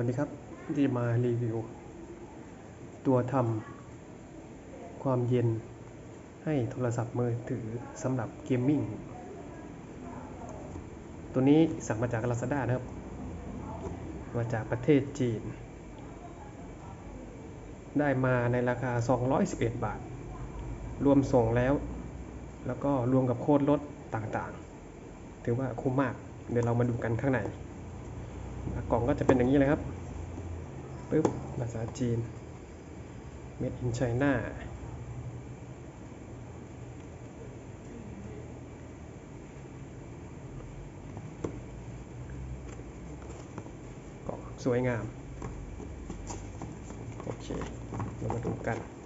วัสดีครับที่มารีวิว ตัวทำความเย็นให้โทรศัพท์มือถือสำหรับเกมมิ่ง ตัวนี้สั่งมาจาก Lazada นะครับ มาจากประเทศจีน ได้มาในราคา 211 บาท รวมส่งแล้ว แล้วก็รวมกับโค้ดลดต่างๆ ถือว่าคุ้มมาก เดี๋ยวเรามาดูกันข้างใน กล่องก็จะเป็นอย่างนี้เลยครับปึ๊บภาษาจีน Made in China กล่องสวยงาม โอเค เรามาดูกัน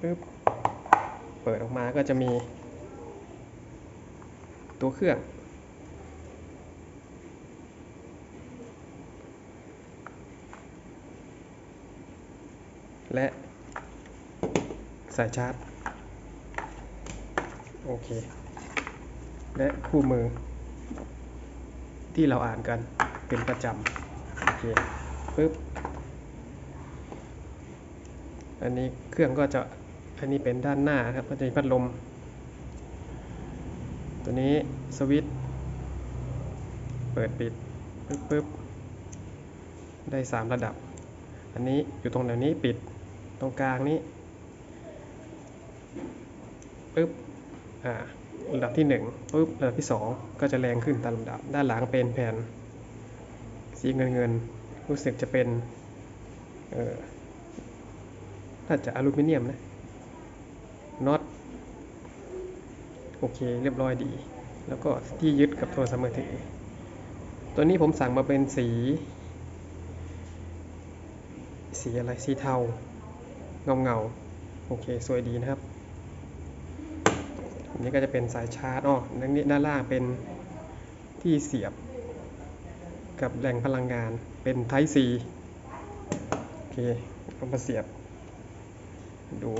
ปึ๊บเปิดออกมาก็จะมีตัวเครื่อง และสายชาร์จ โอเค และคู่มือ ที่เราอ่านกันเป็นประจำ โอเคปึ๊บอันนี้เครื่องก็จะ อันนี้เป็นด้านหน้าครับก็จะมีพัดลม ตัวนี้สวิตช์เปิดปิดปึ๊บปึ๊บได้ 3 ระดับ อันนี้อยู่ตรงแถวนี้ปิดตรงกลางนี้ปึ๊บอ่าระดับที่1ปึ๊บระดับที่ 2 ก็จะแรงขึ้นตามลำดับ ด้านหลังเป็นแผ่นสีเงินเงินรู้สึกจะเป็นเออน่าจะอลูมิเนียมนะ น็อตโอเคเรียบร้อยดี แล้วก็ที่ยึดกับโทรศัพท์มือถือ ตัวนี้ผมสั่งมาเป็นสี สีอะไรสีเทาเงาเงาๆโอเคสวยดีนะครับอันนี้ก็จะเป็นสายชาร์จอ้อด้านนี้ด้านล่างเป็นที่เสียบ กับแหล่งพลังงานเป็น Type C โอเคเอามาเสียบดู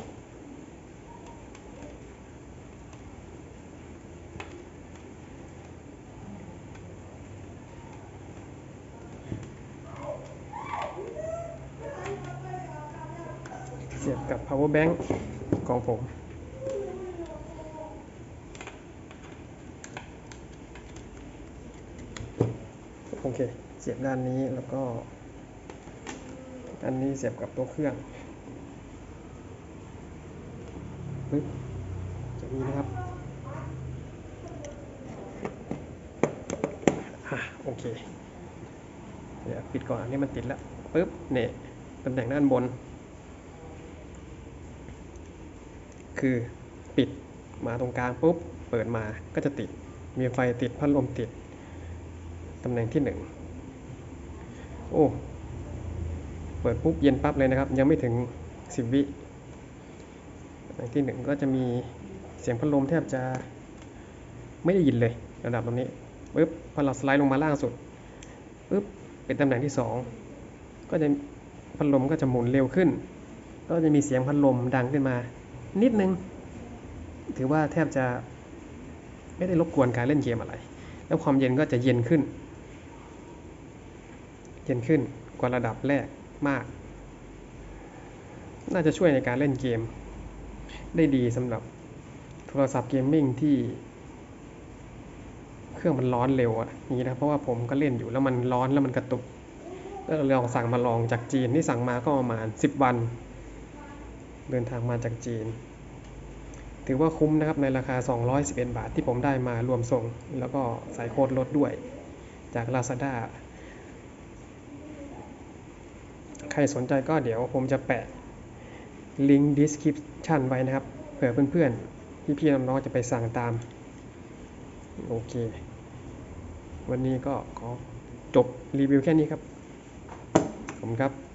สียบกับ power bank ของผม โอเค เสียบด้านนี้แล้วก็ อันนี้เสียบกับตัวเครื่องปึ๊บจะมีนะครับอะโอเค เดี๋ยวปิดก่อน อันนี้มันติดแล้วปึ๊บเนี่ยตำแหน่งด้านบน คือปิดมาตรงกลางปุ๊บเปิดมาก็จะติด มีไฟติดพัดลมติด ตำแหน่งที่หนึ่งโอ้เปิดปุ๊บเย็นปั๊บเลยนะครับ ยังไม่ถึง 10 วิตำแหน่งที่หนึ่งก็จะมีเสียงพัดลมแทบจะไม่ได้ยินเลยระดับตรงนี้ปุ๊บพอเราสไลด์ลงมาล่างสุดปุ๊บเป็นตำแหน่งที่สองก็จะพัดลมก็จะหมุนเร็วขึ้น ก็จะมีเสียงพัดลมดังขึ้นมา นิดนึง ถือว่าแทบจะไม่ได้รบกวนการเล่นเกมอะไร แล้วความเย็นก็จะเย็นขึ้น เย็นขึ้นกว่าระดับแรกมาก น่าจะช่วยในการเล่นเกม ได้ดีสำหรับโทรศัพท์เกมมิ่งที่เครื่องมันร้อนเร็วอะนี้นะเพราะว่าผมก็เล่นอยู่แล้วมันร้อนแล้วมันกระตุกแล้วเราลองสั่งมาลองจากจีนที่สั่งมาก็ประมาณ 10 วัน เดินทางมาจากจีน ถือว่าคุ้มนะครับในราคา 211 บาทที่ผมได้มารวมส่ง แล้วก็ใส่โค้ดลดด้วยจาก Lazada ใครสนใจก็เดี๋ยวผมจะแปะ ลิงก์ description ไว้นะครับ เผื่อเพื่อนๆ พี่ๆน้องๆจะไปสั่งตาม โอเค วันนี้ก็ขอจบรีวิวแค่นี้ครับ ขอบคุณครับ